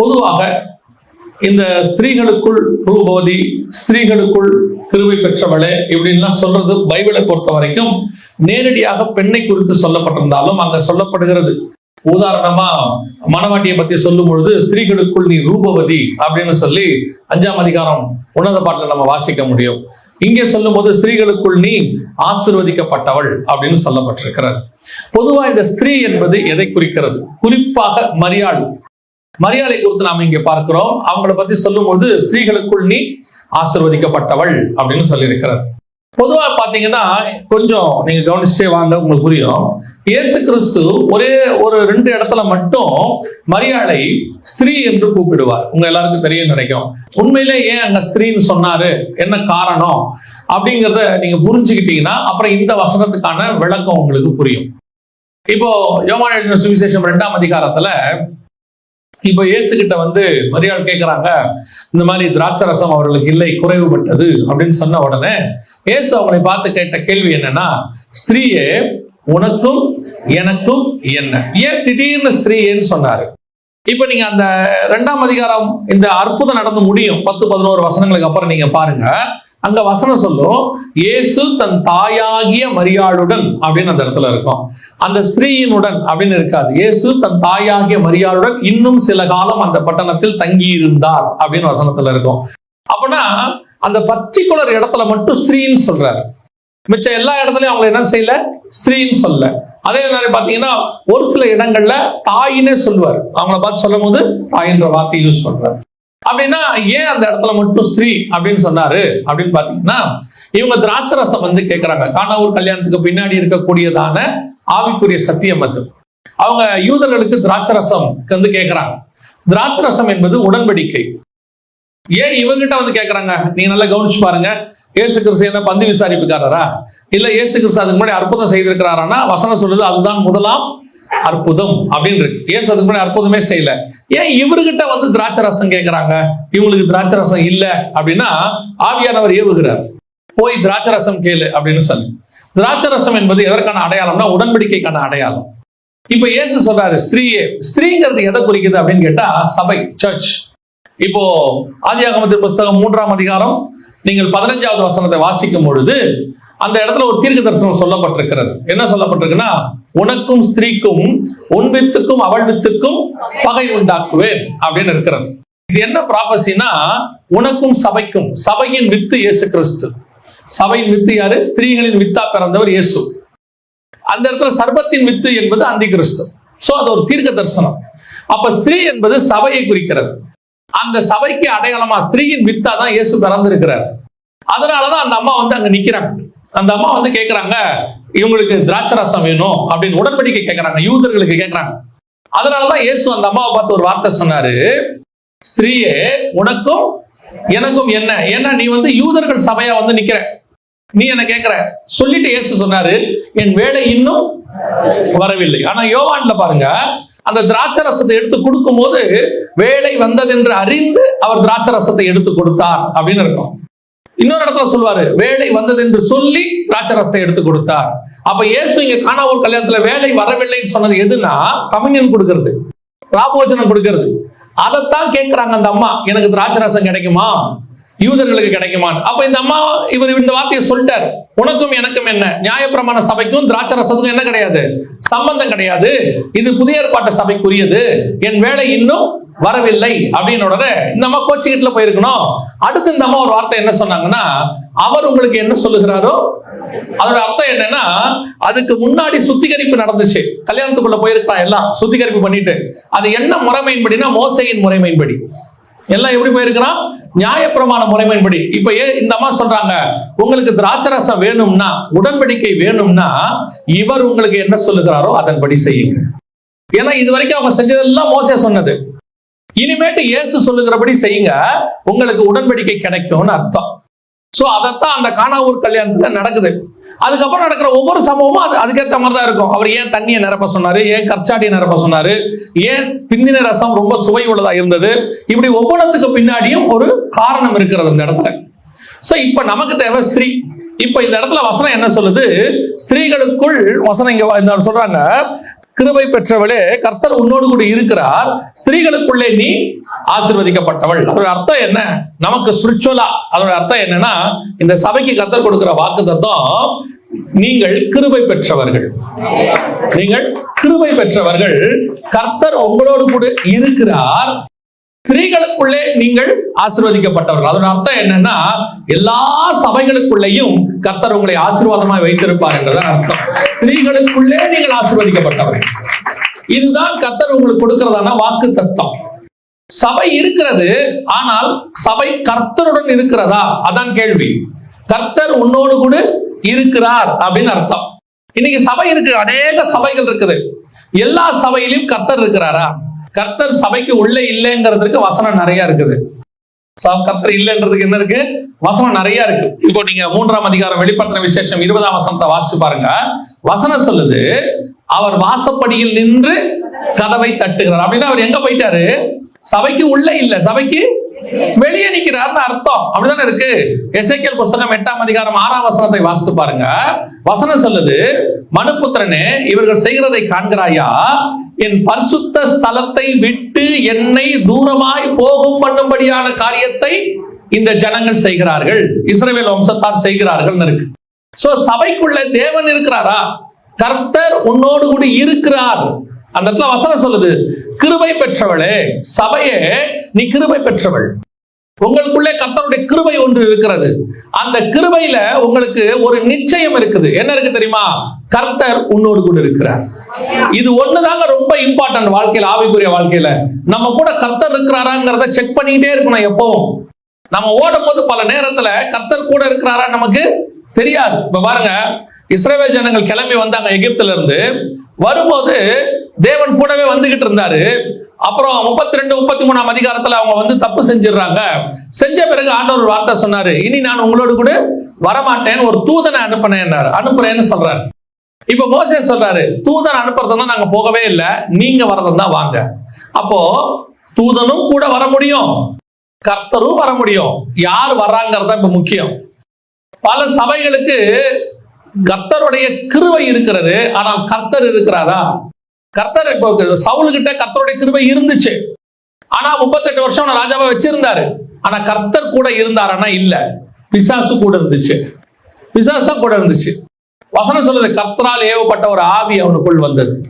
பொதுவாக இந்த ஸ்திரீகளுக்குள் ரூபவதி ஸ்திரீகளுக்குள் கிருவை பெற்றவளே இப்படின்லாம் சொல்றது பைபிளை பொறுத்த வரைக்கும் நேரடியாக பெண்ணை குறித்து சொல்லப்பட்டிருந்தாலும் அங்க சொல்லப்படுகிறது. உதாரணமா மணவாட்டியை பத்தி சொல்லும் பொழுது ஸ்திரீகளுக்குள் நீ ரூபவதி அப்படின்னு சொல்லி அஞ்சாம் அதிகாரம் உன்னத பாட்டில் நம்ம வாசிக்க முடியும். இங்கே சொல்லும் போது ஸ்திரீகளுக்குள் நீ ஆசிர்வதிக்கப்பட்டவள் அப்படின்னு சொல்லப்பட்டிருக்கிறார் பொதுவா இந்த ஸ்திரீ என்பது எதை குறிக்கிறது? குறிப்பாக மரியாள். மரியாதை குறித்து நாம இங்க பார்க்கிறோம். அவங்கள பத்தி சொல்லும்போது ஸ்திரீகளுக்குள் நீ ஆசிர்வதிக்கப்பட்டவள் அப்படின்னு சொல்லியிருக்கிறது பொதுவா பாத்தீங்கன்னா கொஞ்சம் நீங்க கவனிச்சுட்டே வாங்க உங்களுக்கு புரியும். இயேசு கிறிஸ்து ஒரே ஒரு ரெண்டு இடத்துல மட்டும் மரியாதை ஸ்திரீ என்று கூப்பிடுவார். உங்க எல்லாருக்கும் தெரியும் நினைக்கும். உண்மையிலே ஏன் அங்க ஸ்திரீன்னு சொன்னாரு? என்ன காரணம்? அப்படிங்கிறத நீங்க புரிஞ்சுக்கிட்டீங்கன்னா அப்புறம் இந்த வசனத்துக்கான விளக்கம் உங்களுக்கு புரியும். இப்போ யோமான சுவிசேஷம் ரெண்டாம் அதிகாரத்துல இப்போ இயேசு கிட்ட வந்து மரியாள் கேட்குறாங்க இந்த மாதிரி திராட்சை ரசம் அவர்களுக்கு இல்லை குறைவுபட்டது அப்படின்னு சொன்ன உடனே இயேசு அவங்களை பார்த்து கேட்ட கேள்வி என்னன்னா ஸ்திரீயே உனக்கும் எனக்கும் என்ன? ஏன் திடீர்னு ஸ்திரீயேன்னு சொன்னாரு? இப்ப நீங்க அந்த ரெண்டாம் அதிகாரம் இந்த அற்புதம் நடந்து முடியும் பத்து பதினோரு வசனங்களுக்கு அப்புறம் நீங்க பாருங்க. அங்க வசனம் சொல்லும் இயேசு தன் தாயாகிய மரியாளுடன் அப்படின்னு அந்த இடத்துல இருக்கும். அந்த ஸ்ரீயினுடன் அப்படின்னு இருக்காது. இயேசு தன் தாயாகிய மரியாளுடன் இன்னும் சில காலம் அந்த பட்டணத்தில் தங்கி இருந்தார் அப்படின்னு வசனத்துல இருக்கும். அப்படின்னா அந்த பர்டிகுலர் இடத்துல மட்டும் ஸ்ரீன்னு சொல்றாரு. மிச்ச எல்லா இடத்துலயும் அவங்க என்ன செய்யல? ஸ்ரீன்னு சொல்லல. அதே மாதிரி பாத்தீங்கன்னா ஒரு சில இடங்கள்ல தாயினே சொல்லுவார். அவங்கள பார்த்து சொல்லும் போது தாயின்ற வார்த்தை யூஸ் பண்றாரு. அப்படின்னா ஏன் அந்த இடத்துல மட்டும் ஸ்திரீ அப்படின்னு சொன்னாரு? அப்படின்னு பாத்தீங்கன்னா இவங்க திராட்சை ரசம் வந்து கேட்கறாங்க காணாவூர் கல்யாணத்துக்கு பின்னாடி இருக்கக்கூடியதான ஆவிக்குரிய சத்தியம் அது. அவங்க யூதர்களுக்கு திராட்சரசம் வந்து கேக்குறாங்க. திராட்சை ரசம் என்பது உடன்படிக்கை. ஏன் இவங்கிட்ட வந்து கேட்கறாங்க நீங்க நல்லா கவனிச்சு பாருங்க. ஏசு கிறிஸ்து என்ன பந்து விசாரிப்புக்காரரா? இல்ல ஏசு கிறிஸ்து அதுக்கு முன்னாடி அற்புதம் செய்திருக்கிறாரானா வசனம் சொல்றது அதுதான் முதலாம் அற்புதம் அப்படின்னு இருக்கு ஏசு அதுக்கு முன்னாடி அற்புதமே செய்யல. ஏன் இவர்கிட்ட வந்து திராட்சை ரசம் கேட்கிறாங்க இவங்களுக்கு திராட்சை ரசம் இல்ல அப்படின்னா ஆவியானவர் ஏவுகிறார். போய் திராட்சை ரசம் கேளு அப்படின்னு சொல்லி. திராட்சை ரசம் என்பது எதற்கான அடையாளம்னா உடன்படிக்கைக்கான அடையாளம். இப்ப இயேசு சொல்றாரு ஸ்ரீயே ஸ்ரீங்கிறது எதை குறிக்குது? அப்படின்னு கேட்டா சபை சர்ச் இப்போ ஆதியாகமத்தின் புஸ்தகம் மூன்றாம் அதிகாரம் நீங்கள் பதினஞ்சாவது வசனத்தை வாசிக்கும் பொழுது அந்த இடத்துல ஒரு தீர்க்க தரிசனம் சொல்லப்பட்டிருக்கிறது. என்ன சொல்லப்பட்டிருக்குன்னா உனக்கும் ஸ்திரீக்கும் உன் வித்துக்கும் அவள் வித்துக்கும் பகை உண்டாக்குவேன் அப்படின்னு இருக்கிறது. இது என்ன ப்ராபசினா உனக்கும் சபைக்கும் சபையின் வித்து இயேசு கிறிஸ்து. சபையின் வித்து யாரு? ஸ்திரீகளின் வித்தா பிறந்தவர் இயேசு. அந்த இடத்துல சர்பத்தின் வித்து என்பது அந்தி கிறிஸ்து சோ அது ஒரு தீர்க்க தரிசனம். அப்ப ஸ்திரீ என்பது சபையை குறிக்கிறது. அந்த சபைக்கு அடையாளமா ஸ்திரீயின் வித்தா தான் இயேசு பிறந்திருக்கிறார். அதனாலதான் அந்த அம்மா வந்து அங்க நிக்கிறாங்க. அந்த அம்மா வந்து கேட்கிறாங்க இவங்களுக்கு திராட்சை ரசம் வேணும் அப்படின்னு உடன்படிக்கை கேட்கறாங்க யூதர்களுக்கு கேட்கறாங்க அதனாலதான் இயேசு அந்த அம்மாவை பார்த்து ஒரு வார்த்தை சொன்னாரு. ஸ்திரீயே உனக்கும் எனக்கும் என்ன? ஏன்னா நீ வந்து யூதர்கள் சபையா வந்து நிக்கிற. நீ என்ன கேட்கிற சொல்லிட்டு இயேசு சொன்னாரு. என் வேலை இன்னும் வரவில்லை. ஆனா யோவான்ல பாருங்க அந்த திராட்சை ரசத்தை எடுத்து கொடுக்கும் போது வேலை வந்ததென்று அறிந்து அவர் திராட்சை ரசத்தை எடுத்து கொடுத்தார். அப்படின்னு இருக்கும். இன்னொரு இடத்துல சொல்லுவாரு வேலை வந்தது என்று சொல்லி திராட்சை எடுத்து கொடுத்தார். அப்ப இயேசு இங்க காணாவூர் கல்யாணத்துல வேலை வரவில்லைன்னு சொன்னது எதுனா கம்யூனியன் கொடுக்கறது ராபோஜனம் கொடுக்கிறது. அதைத்தான் கேட்கிறாங்க அந்த அம்மா எனக்கு திராட்சரசம் கிடைக்குமா? யூதர்களுக்கு கிடைக்குமான் அப்ப இந்த அம்மா இவர் இந்த வார்த்தையை சொல்லிட்டார். உனக்கும் எனக்கும் என்ன? நியாயப்பிரமாண சபைக்கும் திராட்சரசத்துக்கும் என்ன கிடையாது? சம்பந்தம் கிடையாது. இது புதிய ஏற்பாட்டு சபைக்குரியது. என் வேலை இன்னும் வரவில்லை. அப்படின்னு உடனே இந்த அம்மா கோச்சிக்கிட்டுல போயிருக்கணும். அடுத்து இந்த அம்மா ஒரு வார்த்தை என்ன சொன்னாங்கன்னா அவர் உங்களுக்கு என்ன சொல்லுகிறாரோ அதோட அர்த்தம் என்னன்னா அதுக்கு முன்னாடி சுத்திகரிப்பு நடந்துச்சு. கல்யாணத்துக்குள்ள போயிருக்கான் எல்லாம்? சுத்திகரிப்பு பண்ணிட்டு. அது என்ன முறைமையின்படினா மோசையின் முறைமையின்படி. எல்லாம் எப்படி போயிருக்கிறான்? நியாயப்பிரமாண முறைமையின்படி. இப்ப ஏன் இந்த அம்மா சொல்றாங்க உங்களுக்கு திராட்சை ரசம் வேணும்னா உடன்படிக்கை வேணும்னா இவர் உங்களுக்கு என்ன சொல்லுகிறாரோ அதன்படி செய்யுங்க. ஏன்னா இது வரைக்கும் அவங்க செஞ்சதெல்லாம் மோசே சொன்னது. இனிமேட்டு இயேசு சொல்லுகிறபடி செய்யுங்க உங்களுக்கு உடன்படிக்கை கிடைக்கும்னு அர்த்தம். சோ அதைத்தான் அந்த காணாவூர் கல்யாணத்துல நடக்குது. அதுக்கப்புறம் நடக்கிற ஒவ்வொரு சம்பவமும் அது அதுக்கேற்ற மாதிரி தான் இருக்கும். அவர் ஏன் தண்ணியை நிரப்ப சொன்னாரு? ஏன் கற்சாட்டியை நிரப்ப சொன்னாரு? ஏன் பிந்தின ரசம் ரொம்ப சுவை உள்ளதா இருந்தது? இப்படி ஒவ்வொன்றத்துக்கு பின்னாடியும் ஒரு காரணம் இருக்கிறது இந்த இடத்துல. சோ இப்ப நமக்கு தேவை ஸ்திரீ. இப்ப இந்த இடத்துல வசனம் என்ன சொல்லுது? ஸ்திரீகளுக்குள் வசனம் இங்க இந்த சொல்றாங்க கிருபை பெற்றவளே கர்த்தர் உன்னோடு கூட இருக்கிறார். ஸ்திரீகளுக்குள்ளே நீ ஆசிர்வதிக்கப்பட்டவள். அதோட அர்த்தம் என்ன? நமக்கு ஸ்பிரிச்சுவலா அதோட அர்த்தம் என்னன்னா இந்த சபைக்கு கர்த்தர் கொடுக்கிற வாக்கு தத்துவம் நீங்கள் கிருபை பெற்றவர்கள். நீங்கள் கிருபை பெற்றவர்கள். கர்த்தர் உங்களோடு கூட இருக்கிறார். ஸ்திரீகளுக்குள்ளே நீங்கள் ஆசிர்வதிக்கப்பட்டவர்கள். அதோட அர்த்தம் என்னன்னா எல்லா சபைகளுக்குள்ளேயும் கர்த்தர் உங்களை ஆசீர்வாதமாய் வைத்திருப்பார் என்றதான் அர்த்தம். ஸ்திரீகளுக்குள்ளே நீங்கள் ஆசிர்வதிக்கப்பட்டவர்கள். இதுதான் கர்த்தர் உங்களுக்கு கொடுக்கிறதான வாக்கு தத்தம் சபை இருக்கிறது ஆனால் சபை கர்த்தருடன் இருக்கிறதா? அதான் கேள்வி. கர்த்தர் உன்னோடு கூட இருக்கிறார் அப்படின்னு அர்த்தம். இன்னைக்கு சபை இருக்கு அநேக சபைகள் இருக்குது. எல்லா சபையிலும் கர்த்தர் இருக்கிறாரா? கர்த்தர் சபைக்கு உள்ளே இல்லைங்கிறதுக்கு வசனம் நிறைய இருக்குது. ச- கர்த்தர் இல்லைன்றதுக்கு என்ன இருக்கு? வசனம் நிறைய இருக்கு. இப்போ நீங்க மூன்றாம் அதிகாரம் வெளிப்படுத்தின விசேஷம் இருபதாம் வசனத்தை வாசிச்சு பாருங்க. வசனம் சொல்லுது அவர் வாசப்படியில் நின்று கதவை தட்டுகிறார். அப்படின்னா அவர் எங்க போயிட்டாரு? சபைக்கு உள்ள இல்ல. சபைக்கு வெளியே நிக்கிறார்னு அர்த்தம். அப்படிதானே இருக்கு? எசைக்கல் புஸ்தகம் எட்டாம் அதிகாரம் ஆறாம் வசனத்தை வாசித்து பாருங்க. வசனம் சொல்லுது மனுபுத்திரனே இவர்கள் செய்கிறதை காண்கிறாயா? என் பரிசுத்த ஸ்தலத்தை விட்டு என்னை தூரமாய் போகும் பண்ணும்படியான காரியத்தை இந்த ஜனங்கள் செய்கிறார்கள். இஸ்ரேல் வம்சத்தார் செய்கிறார்கள் இருக்கு. சோ சபைக்குள்ள தேவன் இருக்கிறாரா? கர்த்தர் உன்னோடு கூட இருக்கிறார். அந்த இடத்துல வசனம் சொல்லுது கிருபை பெற்றவளே சபையே நீ கிருபை பெற்றவள். உங்களுக்குள்ளே கர்த்தருடைய கிருபை ஒன்று இருக்கிறது. அந்த கிருபையில உங்களுக்கு ஒரு நிச்சயம் இருக்குது. என்ன இருக்கு தெரியுமா? கர்த்தர் உன்னோடு கூட இருக்கிறார். இது ஒண்ணுதாங்க ரொம்ப இம்பார்ட்டன்ட் வாழ்க்கையில ஆவிக்குரிய வாழ்க்கையில. நம்ம கூட கர்த்தர் இருக்கிறாராங்கிறத செக் பண்ணிக்கிட்டே இருக்கணும் எப்பவும். நம்ம ஓடும் போது பல நேரத்துல கர்த்தர் கூட இருக்கிறாரா நமக்கு தெரியாது. இப்ப பாருங்க இஸ்ரேவேல் ஜனங்கள் கிளம்பி வந்தாங்க எகிப்துல இருந்து வரும்போது தேவன் கூடவே வந்துகிட்டு இருந்தாரு. அப்புறம் முப்பத்தி ரெண்டு முப்பத்தி மூணாம் அதிகாரத்துல அவங்க வந்து தப்பு செஞ்சிடுறாங்க. செஞ்ச பிறகு ஆண்டவர் வார்த்தை சொன்னாரு. இனி நான் உங்களோடு கூட வரமாட்டேன் ஒரு தூதனை அனுப்பினேன் அனுப்புறேன்னு சொல்றாரு. இப்ப மோசே சொல்றாரு தூதன் அனுப்புறதுனா நாங்க போகவே இல்லை நீங்க வரதும் தான் வாங்க. அப்போ தூதனும் கூட வர முடியும் கர்த்தரும் வர முடியும். யார் வர்றாங்கிறது தான் இப்ப முக்கியம். பல சபைகளுக்கு கர்த்தருடைய கிருவை இருக்கிறது ஆனால் கர்த்தர் இருக்கிறாரா? கர்த்தர் இப்போ சவுலுகிட்ட கர்த்தருடைய கிருவை இருந்துச்சு. ஆனா முப்பத்தெட்டு வருஷம் ராஜாவை வச்சிருந்தாரு. ஆனா கர்த்தர் கூட இருந்தாரானா? இல்ல. பிசாசு கூட இருந்துச்சு. பிசாசு தான் கூட இருந்துச்சு. வசனம் சொல்லுது கர்த்தரால் ஏவப்பட்ட ஒரு ஆவி அவனுக்குள் வந்தது.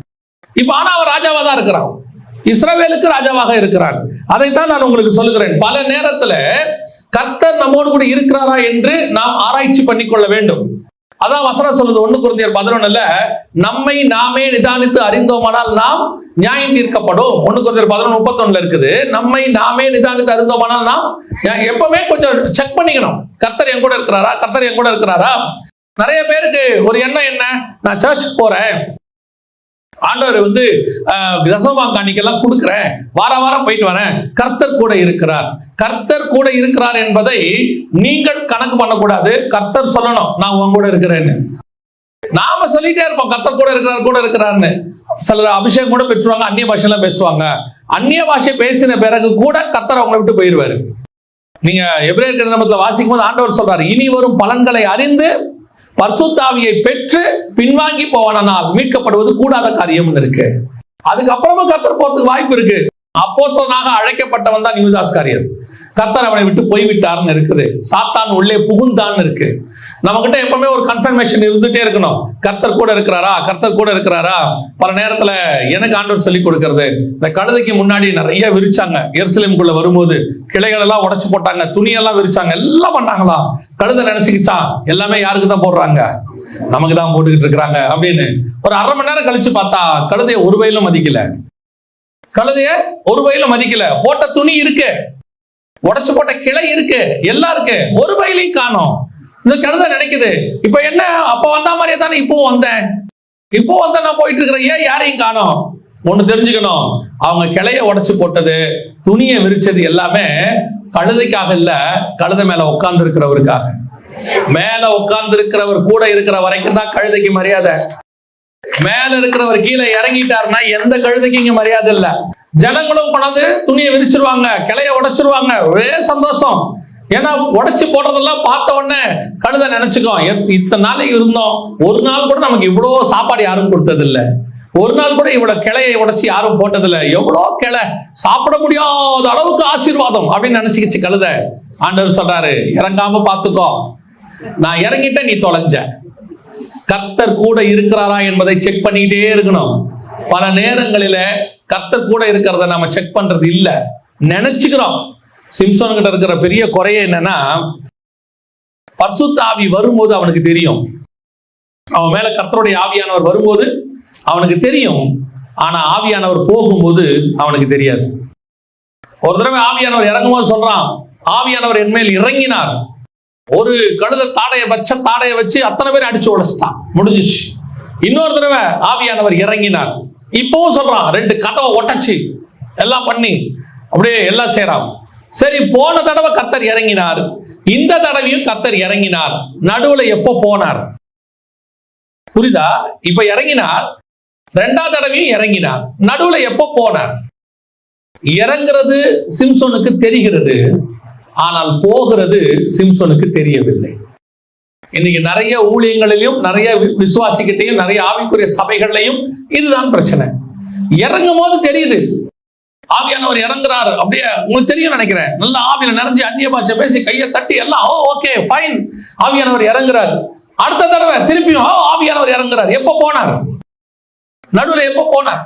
இப்ப ஆனா அவன் ராஜாவா தான் இருக்கிறான். இஸ்ரவேலுக்கு ராஜாவாக இருக்கிறான். அதைத்தான் நான் உங்களுக்கு சொல்லுகிறேன். பல நேரத்துல கர்த்தர் நம்மோடு கூட இருக்கிறாரா என்று நாம் ஆராய்ச்சி பண்ணிக்கொள்ள வேண்டும். அதான் வசனம் சொல்லுது ஒண்ணு குருந்தியர் பதினொன்னுல நம்மை நாமே நிதானித்து அறிந்தோமானால் நாம் நியாயம் தீர்க்கப்படும். ஒண்ணு குருந்தியர் பதினொன்று முப்பத்தொன்னுல இருக்குது நம்மை நாமே நிதானித்து அறிந்தோமானால் நாம் எப்பவுமே கொஞ்சம் செக் பண்ணிக்கணும். கத்தர் என் கூட இருக்கிறாரா? கத்தர் என் கூட இருக்கிறாரா? நிறைய பேருக்கு ஒரு எண்ணம் என்ன? நான் சர்ச் போறேன். ஆண்டவர் வந்து ஆஹ், தசம கொடுக்குறேன். வார வாரம் போயிட்டு வரேன். கர்த்தர் கூட இருக்கிறார். கர்த்தர் கூட இருக்கிறார் என்பதை நீங்கள் கணக்கு பண்ணக்கூடாது. கர்த்தர் சொல்லணும் நான் உங்க கூட இருக்கிறேன்னு. நாம சொல்லிட்டே இருப்போம் கர்த்தர் கூட இருக்கிறார் கூட இருக்கிறார்னு. சிலர் அபிஷேகம் கூட பெற்றுவாங்க அந்நிய பாஷையில பேசுவாங்க. அந்நிய பாஷை பேசின பிறகு கூட கர்த்தர் அவங்களை விட்டு போயிடுவாரு. நீங்க எபிரேயர் கிரந்தத்துல வாசிக்கும் போது ஆண்டவர் சொல்றாரு இனி வரும் பலன்களை அறிந்து பர்சுத்தாவியை பெற்று பின்வாங்கி போவானால் மீட்கப்படுவது கூடாத காரியம் இருக்கு. அதுக்கப்புறமா கத்தர் போறதுக்கு வாய்ப்பு இருக்கு. அப்போசனாக அழைக்கப்பட்டவன் தான் யூதாஸ் காரியர் கர்த்தர் அவனை விட்டு போய்விட்டார்னு இருக்குது. சாத்தான் உள்ளே புகுந்தான்னு இருக்கு. நம்ம கிட்ட எப்பவுமே ஒரு கன்ஃபர்மேஷன் இருந்துட்டே இருக்கணும். கர்த்தர் கூட இருக்கிறாரா? கர்த்தர் கூட இருக்கிறாரா? பல நேரத்துல எனக்கு ஆண்டவர் சொல்லி கொடுக்கறது. இந்த கழுதைக்கு முன்னாடி நிறைய விரிச்சாங்க. எருசலேமுக்குள்ள வரும்போது கிளைகள் எல்லாம் உடச்சு போட்டாங்க. துணியெல்லாம் விரிச்சாங்க. எல்லாம் பண்ணாங்களாம் கழுதை நினைச்சுக்கிச்சான். எல்லாமே யாருக்கு தான் போடுறாங்க? நமக்கு தான் போட்டுக்கிட்டு இருக்கிறாங்க அப்படின்னு. ஒரு அரை மணி நேரம் கழிச்சு பார்த்தா கழுதைய ஒரு வயலும் மதிக்கல. கழுதைய ஒரு வயலும் மதிக்கல. போட்ட துணி இருக்கு. உடைச்சு போட்ட கிளை இருக்கு எல்லாம் இருக்கு ஒரு வயலையும் காணோம். இந்த கழுதை நினைக்குது. இப்ப என்ன? அப்ப வந்த மாதிரியே தானே இப்போ வந்தேன். இப்போ வந்த நான் போயிட்டு இருக்கிறேன் ஏன் யாரையும் காணோம்? ஒண்ணு தெரிஞ்சுக்கணும். அவங்க கிளைய உடைச்சு போட்டது துணியை விரிச்சது எல்லாமே கழுதைக்காக இல்ல கழுதை மேல உட்கார்ந்து இருக்கிறவருக்காக மேல உட்கார்ந்து இருக்கிறவர் கூட இருக்கிற வரைக்கும் தான் கழுதைக்கு மரியாதை. மேல இருக்கிறவர் கீழே இறங்கிட்டாருன்னா எந்த கழுதைக்கு இங்க மரியாதை இல்ல? ஜனங்களும் கொண்டாந்து துணியை விரிச்சிருவாங்க கிளைய உடைச்சிருவாங்க. ஒரே சந்தோஷம். ஏன்னா உடைச்சு போடுறதெல்லாம் பார்த்த உடனே கழுத நினைச்சுக்கோ இத்தனை நாளைக்கு இருந்தோம். ஒரு நாள் கூட நமக்கு இவ்வளோ சாப்பாடு யாரும் கொடுத்தது ஒரு நாள் கூட இவ்வளவு கிளையை உடைச்சு யாரும் போட்டதில்ல. எவ்வளோ கிளை? சாப்பிட முடியாத அளவுக்கு ஆசீர்வாதம் அப்படின்னு நினைச்சுக்கிச்சு கழுத. ஆண்டவர் சொல்றாரு இறங்காம பார்த்துக்கோ. நான் இறங்கிட்டேன் நீ தொலைஞ்ச. கர்த்தர் கூட இருக்கிறாரா என்பதை செக் பண்ணிக்கிட்டே இருக்கணும். பல நேரங்களில கர்த்தர் கூட இருக்கிறத நம்ம செக் பண்றது இல்ல. நினைச்சுக்கிறோம். சிம்சோன் கிட்ட இருக்கிற பெரிய குறைய என்னன்னா பர்சுத்தாவி வரும்போது அவனுக்கு தெரியும். அவன் மேல கர்த்தருடைய ஆவியானவர் வரும்போது அவனுக்கு தெரியும். ஆனா ஆவியானவர் போகும்போது அவனுக்கு தெரியாது. ஒரு தடவை ஆவியானவர் இறங்கும்போது சொல்றான் ஆவியானவர் என் மேல் இறங்கினார். ஒரு கழுத தாடையை வச்ச தாடையை வச்சு அத்தனை பேர் அடிச்சு உடைச்சிட்டான். முடிஞ்சிச்சு. இன்னொரு தடவை ஆவியானவர் இறங்கினார். இப்பவும் சொல்றான் ரெண்டு கதவை ஒட்டச்சு எல்லாம் பண்ணி அப்படியே எல்லாம் செய்யறான் சரி போன தடவை கத்தர் இறங்கினார். இந்த தடவையும் கத்தர் இறங்கினார். நடுவுல எப்போ போனார்? புரிதா இப்ப இறங்கினார். ரெண்டாவது தடவையும் இறங்கினார். நடுவுல எப்போ போனார்? இறங்குறது சிம்சோனுக்கு தெரிகிறது. ஆனால் போகிறது சிம்சோனுக்கு தெரியவில்லை. இன்னைக்கு நிறைய ஊழியங்களிலும் நிறைய வி- விசுவாசிக்கிட்டையும் நிறைய ஆவிக்குரிய சபைகள்லையும் இதுதான் பிரச்சனை. இறங்கும் போது தெரியுது. ஆவியானவர் இறங்குறாரு. அப்படியே உங்களுக்கு தெரியும் நினைக்கிறேன். நல்ல ஆவியில நிறைஞ்சு அந்நிய பாஷை பேசி கையை தட்டி எல்லாம் ஓ ஓகே ஃபைன் ஆவியானவர் இறங்குறாரு. அடுத்த தடவை திருப்பியும் ஓ ஆவியானவர் இறங்குறாரு. எப்போ போனார்? நடுவில் எப்போ போனார்?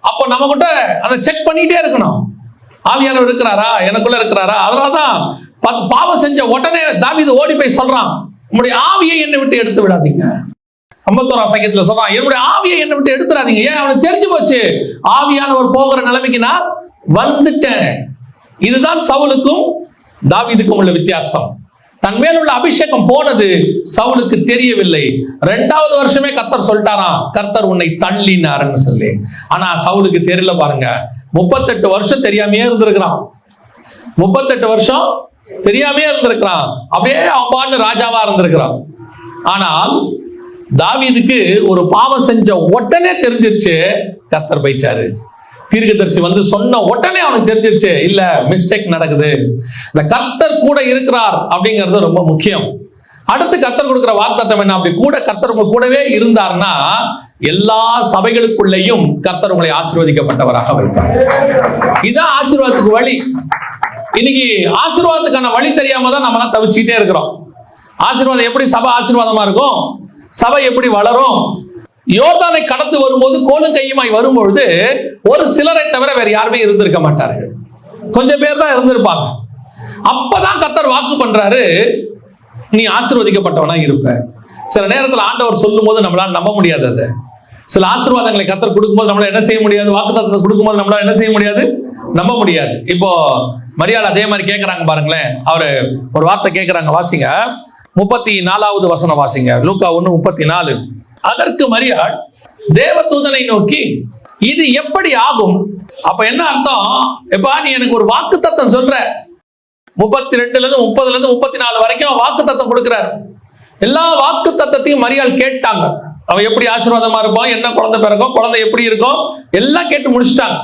அப்போ நம்ம கிட்ட அதை செக் பண்ணிட்டே இருக்கணும். ஆவியானவர் இருக்கிறாரா? எனக்குள்ள இருக்கிறாரா? அதனாலதான் பாவம் செஞ்ச உடனே தாவிது ஓடி போய் சொல்றான். உங்களுடைய ஆவியை என்னை விட்டு எடுத்து விடாதீங்க. ஐம்பத்தோரா சங்கத்துல சொல்றான் என்னுடைய ஆவியை என்னை விட்டு எடுத்துறாதீங்க ஏன்? அவனுக்கு தெரிஞ்சு போச்சு. ஆவியானவர் போகிற நிலைமைக்கு நான் வந்துட்டேன். இதுதான் சவுலுக்கும் தாவிதுக்கும் உள்ள வித்தியாசம். தன் மேல் உள்ள அபிஷேகம் போனது சவுலுக்கு தெரியவில்லை. ரெண்டாவது வருஷமே கர்த்தர் சொல்லிட்டாராம் கர்த்தர் உன்னை தள்ளினாருன்னு சொல்லி. ஆனா சவுலுக்கு தெரியல பாருங்க. முப்பத்தெட்டு வருஷம் தெரியாமையே இருந்திருக்கிறான். முப்பத்தெட்டு வருஷம் தெரியாமே இருந்திருக்கிறான் அப்படியே அவன் பாட்டு ராஜாவா இருந்திருக்கிறான். ஆனால் தாவீதுக்கு ஒரு பாவம் செஞ்ச உடனே தெரிஞ்சிருச்சு கத்தர் போயிட்டாரு. தீர்க்கதரிசி வந்து சொன்ன உடனே அவனுக்கு தெரிஞ்சிருச்சு இல்ல மிஸ்டேக் நடக்குது. இந்த கர்த்தர் கூட இருக்கிறார் அப்படிங்கிறது ரொம்ப முக்கியம். அடுத்து கர்த்தர் கொடுக்குற வார்த்தை என்ன? அப்படி கூட கர்த்தர் உங்க கூடவே இருந்தார்னா எல்லா சபைகளுக்குள்ளேயும் கர்த்தர் உங்களை ஆசீர்வதிக்கப்பட்டவராக வைப்பார். இதான் ஆசீர்வாதத்துக்கு வழி. இன்னைக்கு ஆசீர்வாதத்துக்கான வழி தெரியாம தான் நம்ம எல்லாம் தவிச்சுக்கிட்டே இருக்கிறோம். ஆசீர்வாதம் எப்படி சபை ஆசீர்வாதமா இருக்கும்? சபை எப்படி வளரும்? யோர்தானை கடத்து வரும்போது கோலும் கையுமாய் வரும்பொழுது ஒரு சிலரை தவிர வேற யாருமே இருந்திருக்க மாட்டார்கள். கொஞ்சம் பேர் தான் இருந்திருப்பாங்க. அப்பதான் கத்தர் வாக்கு பண்றாரு நீ ஆசீர்வதிக்கப்பட்டவனா இருப்ப. சில நேரத்தில் ஆண்டவர் சொல்லும் போது நம்மளால நம்ப முடியாது அது. சில ஆசீர்வாதங்களை கத்தர் கொடுக்கும்போது நம்மளால என்ன செய்ய முடியாது? வாக்கு தத்துவத்தை கொடுக்கும்போது நம்மளால என்ன செய்ய முடியாது? நம்ப முடியாது. இப்போ மரியாதை அதே மாதிரி கேட்கறாங்க பாருங்களேன். அவரு ஒரு வார்த்தை கேட்கறாங்க வாசிங்க. முப்பத்தி நாலாவது வசனம் வாசிங்க. லூக்கா ஒன்னு முப்பத்தி நாலு அதற்கு மரியாள் தேவதூதனை நோக்கி இது எப்படி ஆகும்? அப்ப என்ன அர்த்தம்? எப்பா நீ எனக்கு ஒரு வாக்கு தத்தம் சொல்ற. முப்பத்தி ரெண்டுல இருந்து முப்பதுல இருந்து முப்பத்தி நாலு வரைக்கும் வாக்கு தத்தம் கொடுக்கிறார். எல்லா வாக்கு தத்தத்தையும் மரியாள் கேட்டாங்க. அவன் எப்படி ஆசீர்வாதமா இருப்பான்? என்ன குழந்தை பிறக்கும்? குழந்தை எப்படி இருக்கும்? எல்லாம் கேட்டு முடிச்சிட்டாங்க.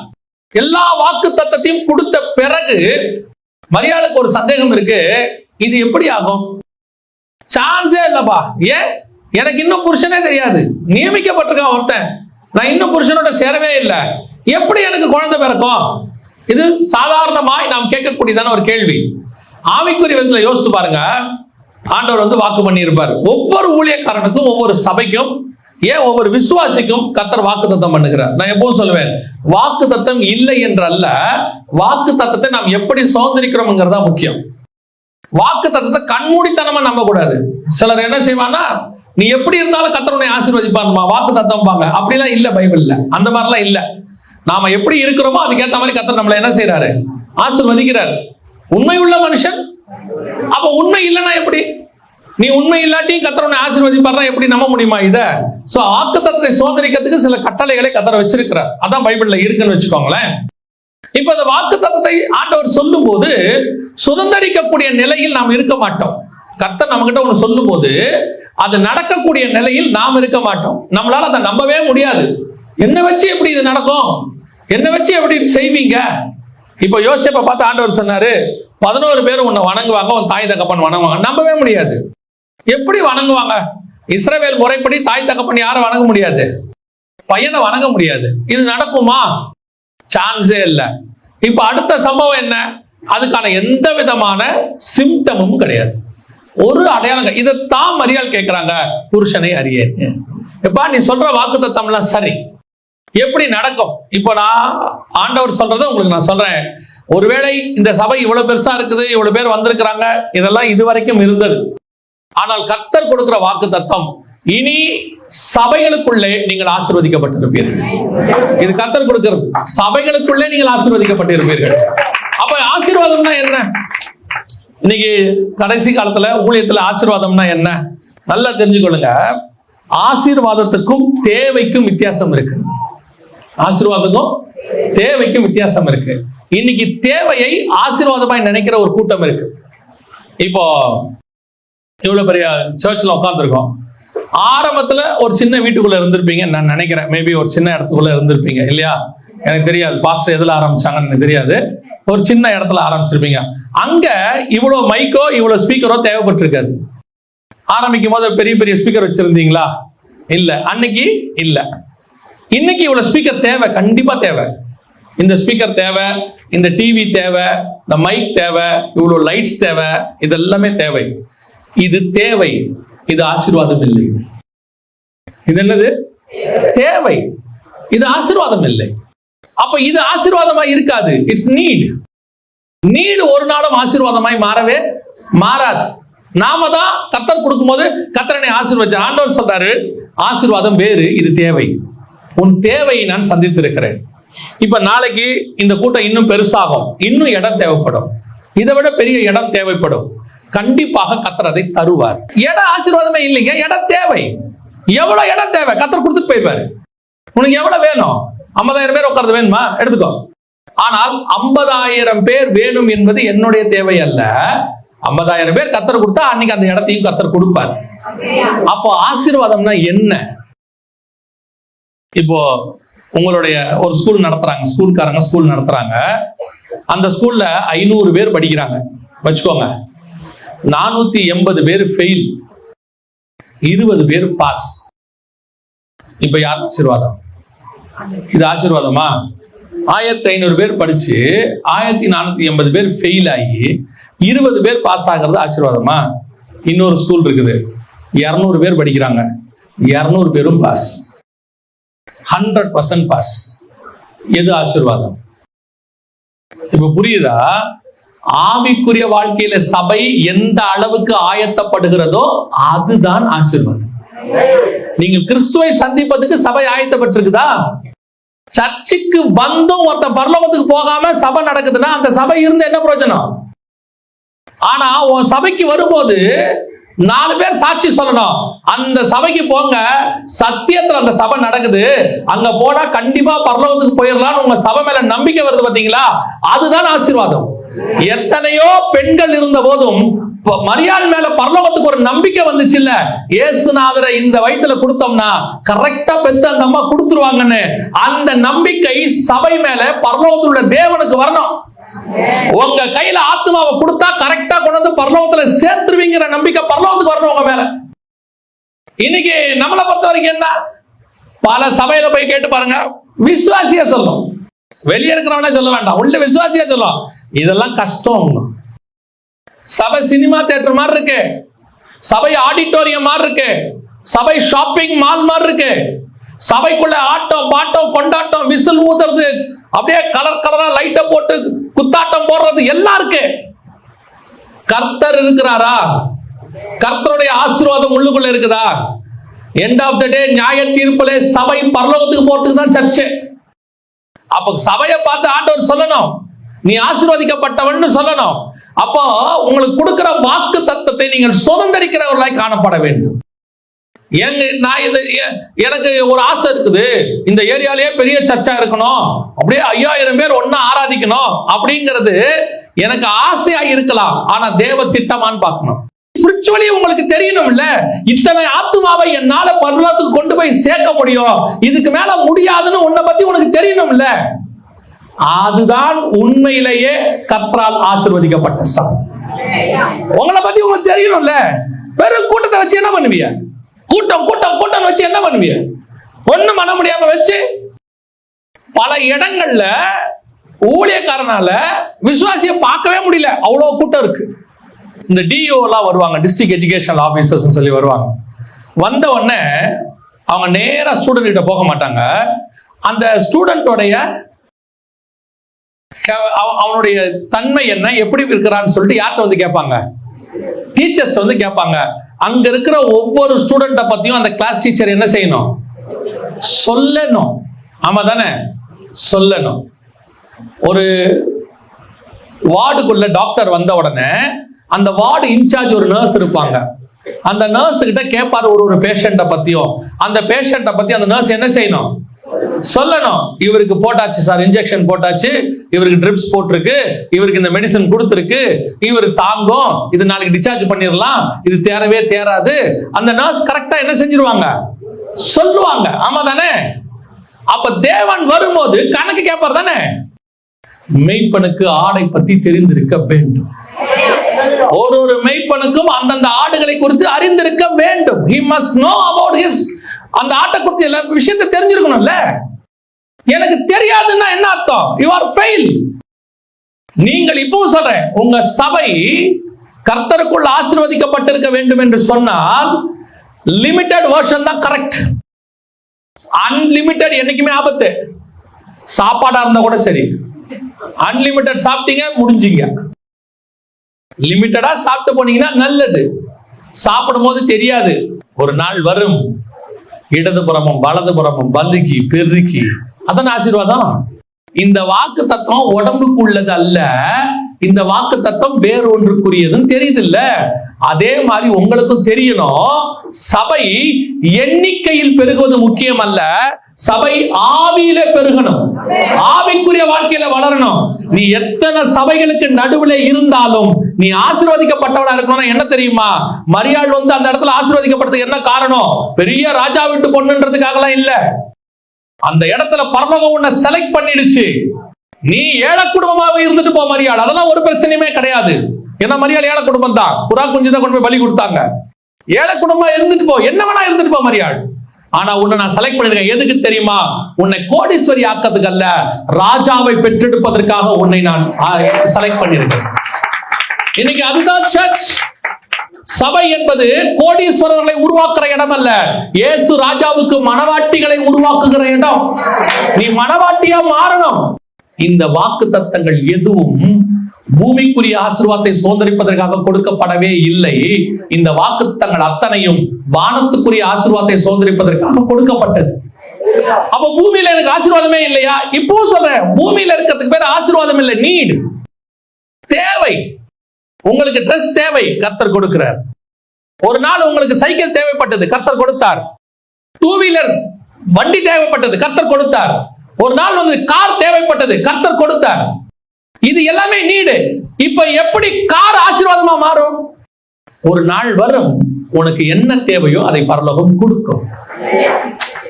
எல்லா வாக்கு தத்தத்தையும் கொடுத்த பிறகு மரியாளுக்கு ஒரு சந்தேகம் இருக்கு. இது எப்படி ஆகும்? சான்ஸே இல்லப்பா. ஏன்? எனக்கு இன்னும் புருஷனே தெரியாது. நியமிக்கப்பட்டிருக்கான் ஒருத்தன். நான் இன்னும் புருஷனோட சேரவே இல்லை. எப்படி எனக்கு குழந்தை பிறக்கும்? இது சாதாரணமாய் நாம் கேட்கக்கூடியதான ஒரு கேள்வி. ஆவிக்குரிய விதத்துல யோசித்து பாருங்க. ஆண்டவர் வந்து வாக்கு பண்ணியிருப்பார். ஒவ்வொரு ஊழியக்காரனுக்கும் ஒவ்வொரு சபைக்கும் ஏன் ஒவ்வொரு விசுவாசிக்கும் கத்தர் வாக்கு தத்தம் பண்ணுகிறார்? நான் எப்பவும் சொல்லுவேன் வாக்கு தத்தம் இல்லை என்றல்ல வாக்கு தத்தத்தை நாம் எப்படி சுதந்திரிக்கிறோம்ங்கிறதா முக்கியம். வாக்கு தத்தத்தை கண்மூடித்தனமா நம்ப கூடாது சிலர் என்ன செய்வாங்கன்னா நீ எப்படி இருந்தாலும் கத்தருடைய ஆசீர்வதிப்பாருமா வாக்கு தத்தம்பாங்க அப்படிலாம் இல்ல பைபிள்ல. அந்த மாதிரிலாம் இல்ல. நாம எப்படி இருக்கிறோமோ அதுக்கேத்த மாதிரி கத்தர் நம்மளை என்ன செய்யறாரு ஆசீர்வதிக்கிறார். உண்மை உள்ள மனுஷன்? அப்ப உண்மை இல்லைன்னா எப்படி? நீ உண்மை இல்லாட்டியும் உன்னை ஆசீர்வதிப்படுற எப்படி நம்ப முடியுமா இதை? ஸோ ஆக்கு தத்தத்தை சோதரிக்கிறதுக்கு சில கட்டளைகளை கத்தரை வச்சிருக்கிறார். அதான் பைபிள்ல இருக்குன்னு வச்சுக்கோங்களேன். இப்ப இந்த வாக்கு தத்தத்தை ஆண்டவர் சொல்லும் போது சுதந்திரிக்கக்கூடிய நிலையில் நாம் இருக்க மாட்டோம். கர்த்தர் நம்ம கிட்ட ஒண்ணு சொல்லும் போது அது நடக்கக்கூடிய நிலையில் நாம் இருக்க மாட்டோம். நம்மளால அதை நம்பவே முடியாது. என்ன வச்சு எப்படி இது நடக்கும்? என்ன வச்சு எப்படி செய்வீங்க? இப்ப யோசிப்பை பார்த்து ஆண்டவர் சொன்னாரு பதினோரு பேர் உன்னை வணங்குவாங்க உன் தாய் தகப்பன் வணங்குவாங்க. நம்பவே முடியாது. எப்படி வணங்குவாங்க? இஸ்ரவேல் முறைப்படி தாய் தகப்பன் யாரும் வணங்க முடியாது. பையனை வணங்க முடியாது. இது நடக்குமா? சான்ஸே இல்லை. இப்ப அடுத்த சம்பவம் என்ன? அதுக்கான எந்த விதமான சிம்டமும் கிடையாது. ஒரு அடையாளம் இதைத்தான் மரியாள் கேட்கிறாங்க புருஷனை அறியேன். எப்பா நீ சொல்ற வாக்கு தத்தம்லாம் சரி. எப்படி நடக்கும்? இப்போ நான் ஆண்டவர் சொல்றதை உங்களுக்கு நான் சொல்றேன். ஒருவேளை இந்த சபை இவ்வளவு பெருசா இருக்குது இவ்வளவு பேர் வந்திருக்கிறாங்க இதெல்லாம் இதுவரைக்கும் இருந்தது. ஆனால் கர்த்தர் கொடுக்கிற வாக்கு தத்தம் இனி சபைகளுக்குள்ளே நீங்கள் ஆசீர்வதிக்கப்பட்டிருப்பீர்கள். இது கர்த்தர் கொடுக்கிறது சபைகளுக்குள்ளே நீங்கள் ஆசீர்வதிக்கப்பட்டிருப்பீர்கள். அப்ப ஆசீர்வாதம்னா என்ன? இன்னைக்கு கடைசி காலத்துல ஊழியத்துல ஆசீர்வாதம்னா என்ன? நல்லா தெரிஞ்சுக்கொள்ளுங்க. ஆசீர்வாதத்துக்கும் தேவைக்கும் வித்தியாசம் இருக்கு. ஆசீர்வாதத்துக்கும் தேவைக்கும் வித்தியாசம் இருக்கு. இன்னைக்கு தேவையை ஆசீர்வாதமாய் நினைக்கிற ஒரு கூட்டம் இருக்கு. இப்போ இவ்வளவு பெரிய சர்ச்சில் உட்காந்துருக்கோம் ஆரம்பத்துல ஒரு சின்ன வீட்டுக்குள்ள இருந்திருப்பீங்க. நான் நினைக்கிறேன் மேபி ஒரு சின்ன இடத்துக்குள்ள இருந்திருப்பீங்க இல்லையா? எனக்கு தெரியாது. பாஸ்டர் எதுல ஆரம்பிச்சாங்கன்னு எனக்கு தெரியாது. ஒரு சின்ன இடத்துல ஆரம்பிச்சிருப்பீங்க. அங்க இவ்வளவு மைக்கோ இவ்வளவு ஸ்பீக்கரோ தேவைப்பட்டிருக்காது. ஆரம்பிக்கும் போது பெரிய பெரிய ஸ்பீக்கர் வச்சிருந்தீங்களா? இல்ல. அன்னைக்கு இல்ல. இன்னைக்கு இவ்வளவு ஸ்பீக்கர் தேவை கண்டிப்பா தேவை. இந்த ஸ்பீக்கர் தேவை இந்த டிவி தேவை இந்த மைக் தேவை இவ்வளவு லைட்ஸ் தேவை இதெல்லாமே தேவை. இது தேவை இது ஆசீர்வாதம் இல்லை இது என்னது தேவை இது ஆசீர்வாதம் இல்லை அப்ப இது ஆசீர்வாதமா இருக்காது. இட்ஸ் நீட் நீடு ஒரு நாளும் ஆசீர்வாதமாய் மாறவே மாறாது. நாம தான் கத்தர் கொடுக்கும்போது கத்தரனை ஆசீர்வச்ச ஆண்டவர் சொல்றாரு ஆசீர்வாதம் வேறு இது தேவை. உன் தேவையை நான் சந்தித்திருக்கிறேன். இப்ப நாளைக்கு இந்த கூட்டம் இன்னும் பெருசாகும். இன்னும் இடம் தேவைப்படும். இதை விட பெரிய இடம் தேவைப்படும். கண்டிப்பாக கத்தர் அதை தருவார். இடம் ஆசீர்வாதமே இல்லைங்க எட தேவை. எவ்வளவு இடம் தேவை? கத்தர் கொடுத்துட்டு போயிருவாரு உனக்கு எவ்வளவு வேணும்? ஐம்பதாயிரம் பேர் உட்கார்ந்து வேணுமா? எடுத்துக்கோ. ஆனால் ஐம்பதாயிரம் பேர் வேணும் என்பது என்னுடைய தேவை அல்ல. ஐம்பதாயிரம் பேர் கத்தர் கொடுத்தா அன்னைக்கு அந்த இடத்தையும் கத்தர் கொடுப்பார். அப்போ ஆசீர்வாதம்னா என்ன? இப்போ உங்களுடைய ஒரு ஸ்கூல் நடத்துறாங்க. ஸ்கூல்காரங்க ஸ்கூல் நடத்துறாங்க. அந்த ஸ்கூல்ல ஐநூறு பேர் படிக்கிறாங்க. வச்சுக்கோங்க. நானூத்தி எண்பது பேர் ஃபெயில் இருபது பேர் பாஸ் இப்ப யார் ஆசீர்வாதம்? இது ஆசீர்வாதமா? ஆயிரத்தி ஐநூறு பேர் படிச்சு ஆயிரத்தி நானூத்தி எண்பது பேர் ஃபெயில் ஆகி இருபது பேர் பாஸ் ஆகிறது ஆசீர்வாதமா? இன்னொரு ஸ்கூல் இருக்குது. இரநூறு பேர் படிக்கிறாங்க. இருநூறு பேரும் பாஸ் ஹண்ட்ரட் பர்சன்ட் பாஸ் எது ஆசீர்வாதம்? இப்ப புரியுதா? ஆவிக்குரிய வாழ்க்கையில சபை எந்த அளவுக்கு ஆயத்தப்படுகிறதோ அதுதான் ஆசீர்வாதம். நீங்கள் கிறிஸ்துவை சந்திப்பதுக்கு சபை ஆயத்தப்பட்டிருக்குதா? சர்ச்சுக்கு வந்தும் ஒருத்தன் பரலோகத்துக்கு போகாம சபை நடக்குதுன்னா அந்த சபை இருந்து என்ன பிரயோஜனம்? ஆனா உன் சபைக்கு வரும்போது நாலு பேர் சாட்சி சொல்லணும். அந்த சபைக்கு போங்க சத்தியத்துல அந்த சபை நடக்குது. அங்க போனா கண்டிப்பா பரலோகத்துக்கு போயிடலாம்னு உங்க சபை மேல நம்பிக்கை வருது பாத்தீங்களா? அதுதான் ஆசீர்வாதம். எத்தனையோ பெண்கள் இருந்த போதும் மரியாள் மேல பரலோகத்துக்கு ஒரு நம்பிக்கை வந்துச்சு இல்ல ஏசுநாதரை இந்த வயித்துல கொடுத்தோம்னா கரெக்டா பெத்த அந்த அம்மா கொடுத்துருவாங்கன்னு. அந்த நம்பிக்கை சபை மேல பரலோகத்தில் உள்ள தேவனுக்கு வரணும். உங்க கையில ஆத்மாவை கொடுத்தா கரெக்டா கொண்டு வந்து பரலோகத்துல சேர்த்துருவீங்கிற நம்பிக்கை பரலோகத்துக்கு வரணும் உங்க மேல. இன்னைக்கு நம்மளை பொறுத்த வரைக்கும் என்ன? பல சபையில போய் கேட்டு பாருங்க. விசுவாசியா சொல்லும். வெளியே இருக்கிறவனே சொல்ல வேண்டாம். உள்ள விசுவாசியா சொல்லும். இதெல்லாம் கஷ்டம். சபை சினிமா தியேட்டர் மாதிரி இருக்கு. சபை ஆடிட்டோரியம் மாதிரி இருக்கு. சபை ஷாப்பிங் மால் மாதிரி இருக்கு. சபைக்குள்ள ஆட்டம் பாட்டம் கொண்டாட்டம் விசில் ஊதுறது அப்படியே கலர் கலரா லைட்டை போட்டு குத்தாட்டம் போடுறது எல்லாம் இருக்கு. கர்த்தர் இருக்கிறாரா? கர்த்தருடைய ஆசீர்வாதம் உள்ளுக்குள்ள இருக்குதா? எண்ட் ஆஃப் த டே நியாய தீர்ப்புல சபை பரலோகத்துக்கு போறதுக்கு தான் சர்ச்சு. அப்ப சபையை பார்த்து ஆண்டவர் சொல்லணும். நீ ஆசீர்வதிக்கப்பட்டவன் சொல்லணும். அப்போ உங்களுக்கு கொடுக்கிற வாக்கு தத்துவத்தை நீங்கள் சுதந்திரிக்கிறவர்களாய் காணப்பட வேண்டும். எங்க நான் இது எனக்கு ஒரு ஆசை இருக்குது. இந்த ஏரியாலேயே பெரிய சர்ச்சா இருக்கணும். அப்படியே ஐயாயிரம் பேர் ஒன்னா ஆராதிக்கணும் அப்படிங்கிறது எனக்கு ஆசையா இருக்கலாம். ஆனா தேவ திட்டமான்னு பார்க்கணும். ஸ்பிரிச்சுவலி உங்களுக்கு தெரியணும் இல்ல இத்தனை ஆத்மாவை என்னால பர்வத்துக்கு கொண்டு போய் சேர்க்க முடியும். இதுக்கு மேல முடியாதுன்னு உன்னை பத்தி உனக்கு தெரியணும் இல்ல அதுதான் உண்மையிலேயே கற்றால் ஆசிர்வதிக்கப்பட்ட சபை. உங்களை பத்தி உங்களுக்கு தெரியணும்ல? வெறும் கூட்டத்தை வச்சு என்ன பண்ணுவீங்க கூட்டம் கூட்டம் கூட்டம் வச்சு என்ன பண்ணுவீங்க ஒண்ணும் பண்ண முடியாம வச்சு பல இடங்கள்ல ஊழியக்காரனால விசுவாசிய பார்க்கவே முடியல. அவ்வளவு கூட்டம் இருக்கு. இந்த டிஓ எல்லாம் வருவாங்க டிஸ்ட்ரிக்ட் எஜுகேஷனல் ஆபீசர்ஸ் சொல்லி வருவாங்க. வந்த உடனே அவங்க நேரா ஸ்டூடெண்ட் கிட்ட போக மாட்டாங்க. அந்த ஸ்டூடெண்டோடைய அவனுடைய தன்மை என்ன எப்படி இருக்கிறான்னு சொல்லிட்டு யார்கிட்ட வந்து கேட்பாங்க? டீச்சர்ஸ் வந்து கேட்பாங்க. அங்க இருக்கிற ஒவ்வொரு ஸ்டூடெண்ட்டை பத்தியும் அந்த கிளாஸ் டீச்சர் என்ன செய்யணும்? சொல்லணும். ஆமா தானே? சொல்லணும். ஒரு வார்டுக்குள்ள டாக்டர் வந்த உடனே அந்த வார்டு இன்சார்ஜ் ஒரு நர்ஸ் இருப்பாங்க. அந்த நர்ஸ் கிட்ட கேட்பாரு ஒரு ஒரு பேஷண்ட்டை பத்தியும். அந்த பேஷண்ட்டை பத்தி அந்த நர்ஸ் என்ன செய்யணும்? சொல்லணும். இவருக்கு போட்டாச்சு சார் இன்ஜெக்ஷன் போட்டாச்சு இவருக்கு ட்ரிப்ஸ் போட்டிருக்கு இவருக்கு இந்த மெடிசன் கொடுத்துருக்கு இவர் தாங்கும் இது நாளைக்கு டிஸ்சார்ஜ் பண்ணிடலாம் இது தேரவே தேராது அந்த நர்ஸ் கரெக்டா என்ன செஞ்சிருவாங்க? சொல்லுவாங்க. ஆமா தானே? அப்ப தேவன் வரும்போது கணக்கு கேட்பார் தானே? மெய்ப்பனுக்கு ஆடை பத்தி தெரிந்திருக்க வேண்டும். ஒரு ஒரு மெய்ப்பனுக்கும் அந்தந்த ஆடுகளை குறித்து அறிந்திருக்க வேண்டும். He must know about his அந்த ஆட்டை குறித்து எல்லா விஷயத்தை தெரிஞ்சிருக்கணும்ல? எனக்கு தெரியாதுன்னா என்ன அர்த்தம்? யூ ஆர் ஃபெயில் நீங்கள் இப்பவும் சொல்றேன் உங்க சபை கர்த்தருக்குள் ஆசிர்வதிக்கப்பட்டிருக்க வேண்டும் என்று சொன்னால் லிமிட்டெட் வேர்ஷன் தான் கரெக்ட் அன்லிமிட்டெட் என்னைக்குமே ஆபத்து. சாப்பாடா இருந்தா கூட சரி. அன்லிமிட்டெட் சாப்பிட்டீங்க முடிஞ்சீங்க. லிமிட்டடா சாப்பிட்டு போனீங்கன்னா நல்லது. சாப்பிடும் போது தெரியாது. ஒரு நாள் வரும். இடதுபுறமும் வலதுபுறமும் பல்லுக்கி பெருக்கி அதான் ஆசீர்வாதம். இந்த வாக்கு தத்துவம் உடம்புக்கு உள்ளது அல்ல இந்த வாக்கு தத்துவம் வேறொன்றுக்குரியதுன்னு தெரியுது இல்ல அதே மாதிரி உங்களுக்கும் தெரியணும். சபை எண்ணிக்கையில் பெருகுவது முக்கியம் அல்ல சபை ஆவியில பெருகணும். ஆவிக்குரிய வாழ்க்கையில வளரணும். நீ எத்தனை சபைகளுக்கு நடுவுல இருந்தாலும் நீ ஆசீர்வதிக்கப்பட்டவனா இருக்கணும்னா என்ன தெரியுமா? மரியாள் வந்து அந்த இடத்துல ஆசீர்வதிக்கப்பட்டது என்ன காரணம்? பெரிய ராஜா வீட்டு பொண்ணுன்றதுக்காகலாம் இல்ல. அந்த இடத்துல பரலோகம் உன்னை செலக்ட் பண்ணிடுச்சு. நீ ஏழை குடும்பமாக இருந்துட்டு போ மரியாள். அதெல்லாம் ஒரு பிரச்சனையுமே கிடையாது. ஏன்னா மரியாள் ஏழை குடும்பம் தான். புறா குஞ்சு தான் கொண்டு போய் பலி கொடுத்தாங்க. ஏழை குடும்பமா இருந்துட்டு போ. என்ன வேணா இருந்துட்டு போ மரியாள். ஆனா உன்னை நான் செலக்ட் பண்ணிருக்கேன் எதுக்கு தெரியுமா? உன்னை கோடீஸ்வரி ஆக்கிறதுக்கு அல்ல ராஜாவை பெற்றெடுப்பதற்காக உன்னை நான் செலக்ட் பண்ணிருக்கேன் இன்னைக்கு அதுதான் சர்ச் சபை என்பது கோடீஸ்வரர்களை உருவாக்குற இடம் அல்ல இயேசு ராஜாவுக்கு மனவாட்டிகளை உருவாக்குகிற இடம். நீ மனவாட்டியா மாறணும். இந்த வாக்கு தத்தங்கள் எதுவும் பூமிக்குரிய ஆசிர்வாதத்தை சுதந்திரிப்பதற்காக கொடுக்கப்படவே இல்லை. இந்த வாக்குத்தங்கள் அத்தனையும் வானத்துக்குரிய ஆசிர்வாதத்தை சுதந்திரிப்பதற்காக கொடுக்கப்பட்டது. அப்ப பூமியில எனக்கு ஆசீர்வாதமே இல்லையா? இப்போ சொல்றேன் பூமியில இருக்கிறதுக்கு பேர் ஆசீர்வாதம் இல்லை நீடு. தேவை. உங்களுக்கு ட்ரெஸ் தேவை கத்தர் கொடுக்கிறார். ஒரு நாள் உங்களுக்கு சைக்கிள் தேவைப்பட்டது கத்தர் கொடுத்தார். டூ வீலர் வண்டி தேவைப்பட்டது கத்தர் கொடுத்தார். ஒரு நாள் வந்து கார் தேவைப்பட்டது கத்தர் கொடுத்தார். இது எல்லாமே நீடு. இப்ப எப்படி கார் ஆசீர்வாதமா மாறும்? ஒரு நாள் வரும் உனக்கு என்ன தேவையோ அதை பரலோகம் கொடுக்கும்.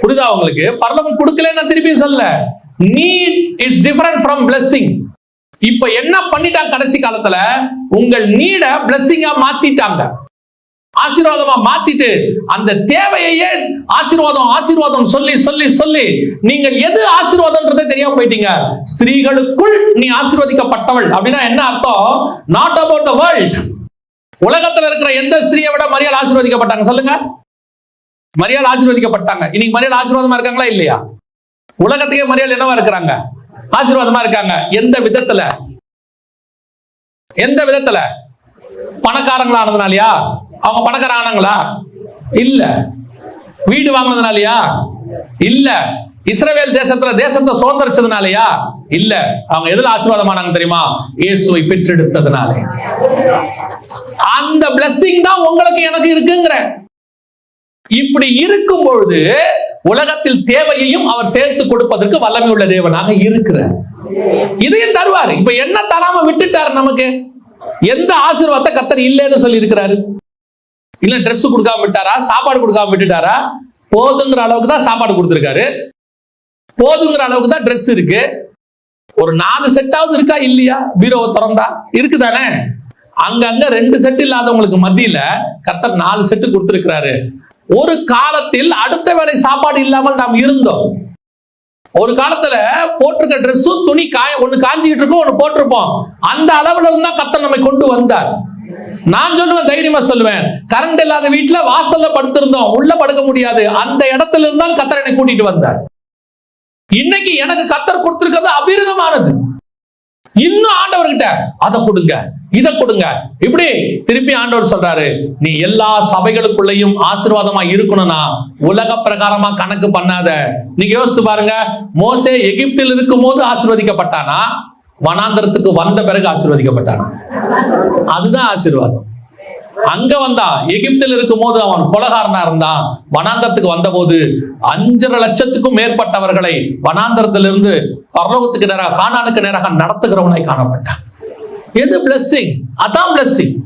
புரியுதா உங்களுக்கு? பரலோகம் கொடுக்கலன்னா திருப்பி சொல்ல need it's different from blessing இப்ப என்ன பண்ணிட்டாங்க கடைசி காலத்துல? உங்கள் நீட பிளஸ்ஸிங்கா மாத்திட்டாங்க. ஆசீர்வாதமா மாத்திட்டு அந்த தேவையையே ஆசீர்வாதம் ஆசீர்வாதம் சொல்லி சொல்லி சொல்லி நீங்கள் எது ஆசீர்வாதம்ன்றத தெரியாம போயிட்டீங்க. ஸ்திரீகளுக்குள் நீ ஆசீர்வதிக்கப்பட்டவள் அப்படின்னா என்ன அர்த்தம்? நாட் அபவுட் த வேர்ல்ட் உலகத்துல இருக்கிற எந்த ஸ்திரீயை விட மரியாதை ஆசீர்வதிக்கப்பட்டாங்க சொல்லுங்க. மரியாதை ஆசீர்வதிக்கப்பட்டாங்க. இன்னைக்கு மரியாதை ஆசீர்வாதமா இருக்காங்களா இல்லையா? உலகத்துக்கே மரியாதை என்னவா இருக்கிறாங்க? ஆசீர்வாதமா இருக்காங்க. எந்த விதத்துல? எந்த விதத்துல? பணக்காரங்களா ஆனதுனாலயா? அவங்க பணக்கார ஆனாங்களா இல்ல. வீடு வாங்கினதுனாலயா? இல்ல. இஸ்ரேல் தேசத்துல தேசத்தை சுதந்திரிச்சதுனாலயா? இல்ல. அவங்க எதுல ஆசீர்வாதமானாங்க தெரியுமா? இயேசுவை பெற்றெடுத்ததுனாலே. அந்த பிளஸ்ஸிங் தான் உங்களுக்கு எனக்கு இருக்குங்கிற. இப்படி இருக்கும் பொழுது உலகத்தில் தேவையையும் அவர் சேர்த்து கொடுப்பதற்கு வல்லமை உள்ள தேவனாக இருக்கிறார். இதையும் தருவார். இப்ப என்ன தராம விட்டுட்டாரு நமக்கு? எந்த ஆசீர்வாதத்தை கத்தர் இல்லைன்னு சொல்லி இருக்கிறாரு இல்ல ட்ரெஸ் கொடுக்காம விட்டாரா? சாப்பாடு கொடுக்காம விட்டுட்டாரா? போதுங்கிற அளவுக்கு தான் சாப்பாடு கொடுத்துருக்காரு. போதுங்கிற அளவுக்கு தான் ட்ரெஸ் இருக்கு. ஒரு நாலு செட்டாவது இருக்கா? இல்லையா? பீரோவை திறந்தா? இருக்குதானே? அங்கங்க ரெண்டு செட் இல்லாதவங்களுக்கு மத்தியில கத்தர் நாலு செட்டு கொடுத்துருக்கிறாரு. ஒரு காலத்தில் அடுத்த வேளை சாப்பாடு இல்லாமல் நாம் இருந்தோம். ஒரு காலத்துல போட்டிருக்க ட்ரெஸ்ஸும் துணி காய ஒண்ணு காஞ்சிக்கிட்டு இருக்கும் ஒண்ணு போட்டிருப்போம். அந்த அளவுல இருந்தா கத்தன் நம்மை கொண்டு வந்தார். நான் சொல்லுவேன் தைரியமா சொல்லுவேன். கரண்ட் இல்லாத வீட்டுல வாசல்ல படுத்திருந்தோம். உள்ள படுக்க முடியாது. அந்த இடத்துல இருந்தால் கத்தர் என்னை கூட்டிட்டு வந்தார். இன்னைக்கு எனக்கு கத்தர் கொடுத்திருக்கிறது அபிரதமானது. இன்னும் ஆண்டவர்கிட்ட அதை கொடுங்க. இதை கொடுங்க. இப்படி திருப்பி ஆண்டவர் சொல்றாரு நீ எல்லா சபைகளுக்குள்ளேயும் ஆசீர்வாதமா இருக்கணும்னா உலக பிரகாரமா கணக்கு பண்ணாத. நீங்க யோசிச்சு பாருங்க மோசே எகிப்தில் இருக்கும் போது ஆசீர்வதிக்கப்பட்டானா? வனாந்தரத்துக்கு வந்த பிறகு ஆசீர்வதிக்கப்பட்டானா? அதுதான் ஆசீர்வாதம். அங்க வந்தான் எகிப்தில் இருக்கும் போது அவன் கொலகாரனா இருந்தான். வனாந்தரத்துக்கு வந்தபோது அஞ்சரை லட்சத்துக்கும் மேற்பட்டவர்களை வனாந்தரத்திலிருந்து பரலோகத்துக்கு நேராக கானானுக்கு நேராக நடத்துகிறவனாய் காணப்பட்டான். எது பிளஸ்ஸிங் அதான் பிளஸ்ஸிங்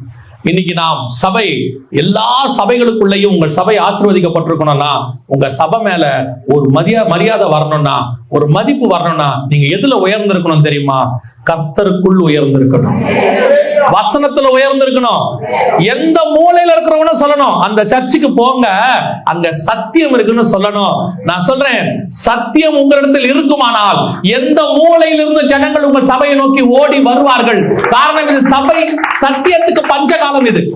இன்னைக்கு நாம் சபை எல்லா சபைகளுக்குள்ளேயும் உங்கள் சபை ஆசீர்வதிக்கப்பட்டிருக்கணும்னா உங்க சபை மேல ஒரு மரியா மரியாதை வரணும்னா ஒரு மதிப்பு வரணும்னா நீங்க எதுல உயர்ந்திருக்கணும் தெரியுமா? கர்த்தருக்குள் உயர்ந்திருக்கணும். வசனத்துல உயர்ந்திருக்கணும். எந்த மூலையில இருக்கிறவன சொல்லணும். அந்த சர்ச்சுக்கு போங்க. அங்க சத்தியம் இருக்குன்னு சொல்லணும். நான் சொல்றேன் சத்தியம் உங்களிடத்தில் இருக்குமானால் எந்த மூலையில் இருந்து ஜனங்கள் உங்கள் சபையை நோக்கி ஓடி வருவார்கள்? காரணம் இது சபை சத்தியத்துக்கு பஞ்சகாலம் இது.